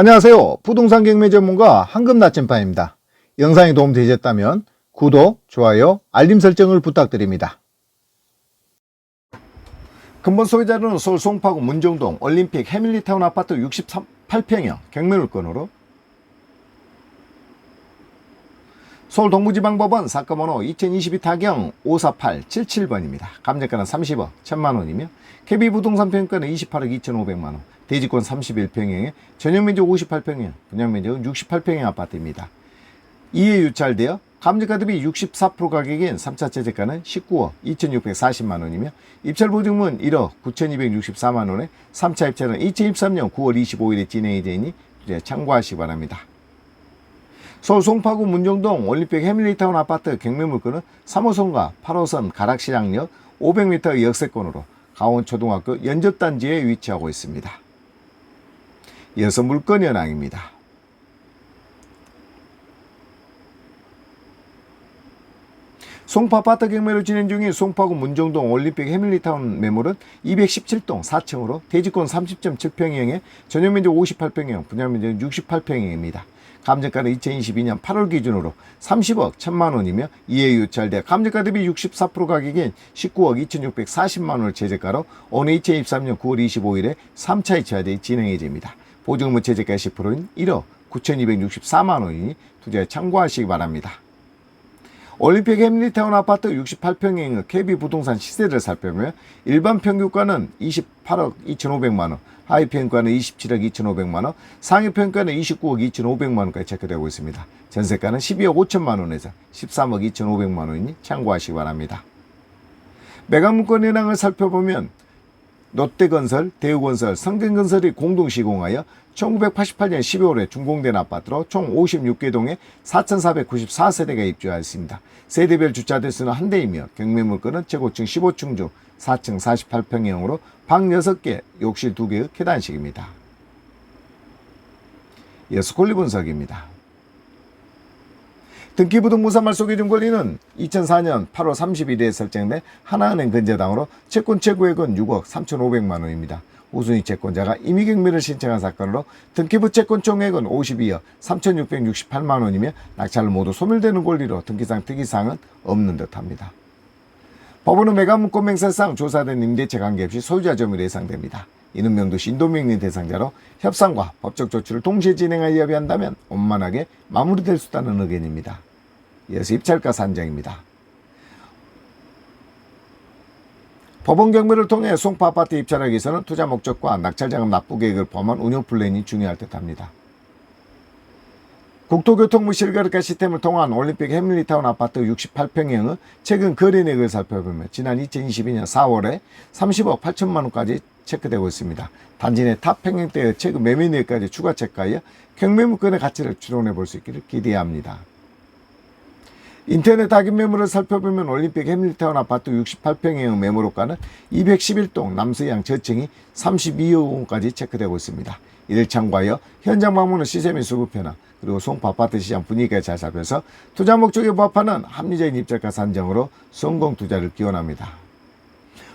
안녕하세요. 부동산 경매 전문가 황금 나침반입니다. 영상이 도움되셨다면 구독, 좋아요, 알림 설정을 부탁드립니다. 근본 소유자는 서울 송파구 문정동 올림픽 해밀리타운 아파트 68평형 경매 물건으로 서울 동부지방법원 사건 번호 2022 타경 54877번입니다. 감정가는 30억 1000만원이며 KB부동산 평가는 28억 2500만원 대지권 31평형에 전용면적 58평형 분양면적은 68평형 아파트입니다. 이에 유찰되어 감정가 대비 64% 가격인 3차 최저가는 19억 2640만원이며 입찰보증은 1억 9264만원에 3차 입찰은 2023년 9월 25일에 진행이 되니 참고하시기 바랍니다. 서울 송파구 문정동 올림픽 해밀리타운 아파트 경매물건은 3호선과 8호선 가락시장역 500m 역세권으로 강원초등학교 연접단지에 위치하고 있습니다. 이어서 물건 현황입니다. 송파 아파트 경매로 진행 중인 송파구 문정동 올림픽 해밀리타운 매물은 217동 4층으로 대지권 30.7평형에 전용면적 58평형, 분양면적 68평형입니다. 감정가는 2022년 8월 기준으로 30억 1천만 원이며 이에 유찰돼 감정가 대비 64% 가격인 19억 2,640만 원을 최저가로 오늘 2023년 9월 25일에 3차 이차대 진행이 됩니다. 보증금 최저가 10%인 1억 9,264만 원이니 투자에 참고하시기 바랍니다. 올림픽 해밀리타운 아파트 68평형의 KB 부동산 시세를 살펴보면 일반 평균가는 28억 2,500만 원, 하위 평가는 27억 2,500만 원, 상위 평가는 29억 2,500만 원까지 체크되고 있습니다. 전세가는 12억 5천만 원에서 13억 2,500만 원이니 참고하시기 바랍니다. 매각물건 현황을 살펴보면 롯데건설, 대우건설, 성균건설이 공동 시공하여 1988년 12월에 준공된 아파트로 총 56개 동에 4,494세대가 입주하였습니다. 세대별 주차 대수는 한 대이며 경매 물건은 최고층 15층 중 4층 48평형으로 방 6개, 욕실 2개의 계단식입니다. 권리 분석입니다. 등기부등본사 말소기준 권리는 2004년 8월 30일에 설정된 하나은행 근저당으로 채권 최고액은 6억 3,500만 원입니다. 우순위 채권자가 임의경매를 신청한 사건으로 등기부 채권 총액은 52억 3,668만 원이며 낙찰을 모두 소멸되는 권리로 등기상 특이사항은 없는 듯합니다. 법원은 매각문건 맹세상 조사된 임대차 관계없이 소유자 점유로 예상됩니다. 이는 명도시 인도명령 대상자로 협상과 법적 조치를 동시에 진행하여 협의한다면 원만하게 마무리될 수 있다는 의견입니다. 이어서 입찰가 산정입니다. 법원 경매를 통해 송파 아파트 입찰하기 위해서는 투자 목적과 낙찰자금 납부 계획을 포함한 운영 플랜이 중요할 듯합니다. 국토교통부 실거래가 시스템을 통한 올림픽 해밀리타운 아파트 68평형의 최근 거래액을 살펴보면 지난 2022년 4월에 30억 8천만 원까지 체크되고 있습니다. 단지 내 탑 평형대의 최근 매매액까지 추가 체크하여 경매물건의 가치를 추론해 볼 수 있기를 기대합니다. 인터넷 낙인 매물을 살펴보면 올림픽 해밀리타운 아파트 68평형 매물호가는 211동 남서양 저층이 32억 원까지 체크되고 있습니다. 이를 참고하여 현장 방문은 시세 및 수급 변화 그리고 송파 아파트 시장 분위기가 잘 살펴서 투자 목적에 부합하는 합리적인 입찰가 산정으로 성공 투자를 기원합니다.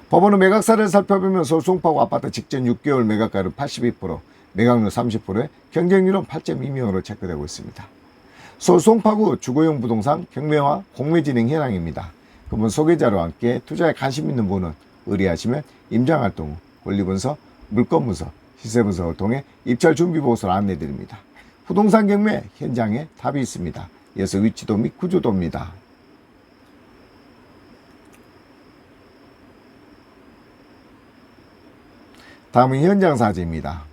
법원은 매각사를 살펴보면 서울 송파구 아파트 직전 6개월 매각가율 82%, 매각률 30%에 경쟁률은 8.2명으로 체크되고 있습니다. 서울 송파구 주거용 부동산 경매와 공매 진행 현황입니다. 그분 소개자로 함께 투자에 관심 있는 분은 의뢰하시면 임장활동 후 권리분석, 물건분석, 시세분석을 통해 입찰 준비 보고서를 안내드립니다. 부동산 경매 현장에 답이 있습니다. 이어서 위치도 및 구조도입니다. 다음은 현장 사진입니다.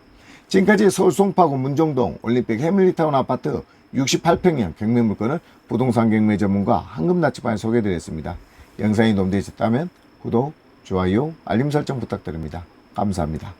지금까지 서울 송파구 문정동 올림픽 해밀리타운 아파트 68평형 경매 물건을 부동산 경매 전문가 황금나치반에 소개해드렸습니다. 영상이 도움되셨다면 구독, 좋아요, 알림 설정 부탁드립니다. 감사합니다.